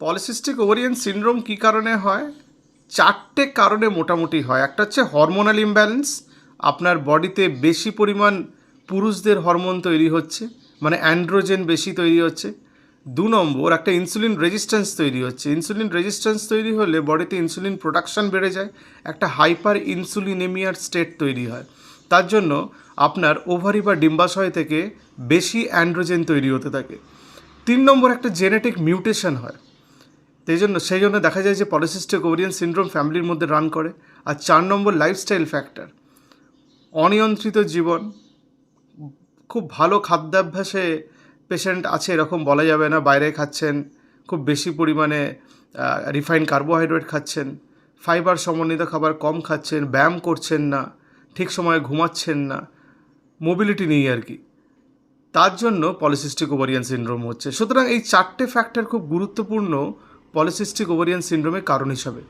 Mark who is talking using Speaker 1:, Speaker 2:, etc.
Speaker 1: Polycystic ovarian syndrome কী কারণে হয়? চারটে কারণে মোটামুটি হয়। একটা হচ্ছে হরমোনাল ইমব্যালেন্স, আপনার বডিতে বেশি পরিমাণ পুরুষদের হরমোন তৈরি হচ্ছে মানে অ্যান্ড্রোজেন বেশি তৈরি হচ্ছে। দু নম্বর, একটা ইনসুলিন রেজিস্ট্যান্স তৈরি হচ্ছে। ইনসুলিন রেজিস্ট্যান্স তৈরি হলে বডিতে ইনসুলিন প্রোডাকশন বেড়ে যায়, একটা হাইপার ইনসুলিনেমিয়ার স্টেট তৈরি হয়। তার জন্য আপনার ওভারি বা ডিম্বাশয় থেকে বেশি অ্যান্ড্রোজেন তৈরি হতে থাকে। তিন নম্বর, একটা জেনেটিক মিউটেশন হয়। সেই জন্য সেই জন্য দেখা যায় যে পলিসিস্টিক ওভারিয়ান সিনড্রোম ফ্যামিলির মধ্যে রান করে। আর চার নম্বর লাইফস্টাইল ফ্যাক্টর অনিয়ন্ত্রিত জীবন, খুব ভালো খাদ্যাভ্যাসে পেশেন্ট আছে এরকম বলা যাবে না, বাইরে খাচ্ছেন, খুব বেশি পরিমাণে রিফাইন কার্বোহাইড্রেট খাচ্ছেন ফাইবার সমন্বিত খাবার কম খাচ্ছেন, ব্যায়াম করছেন না, ঠিক সময়ে ঘুমাচ্ছেন না মোবিলিটি নেই আর কি। তার জন্য পলিসিস্টিক ওভারিয়ান সিনড্রোম হচ্ছে। সুতরাং এই চারটে ফ্যাক্টর খুব গুরুত্বপূর্ণ পলিসিস্টিক ওভারিয়ান সিন্ড্রোমের কারণ হিসাবে।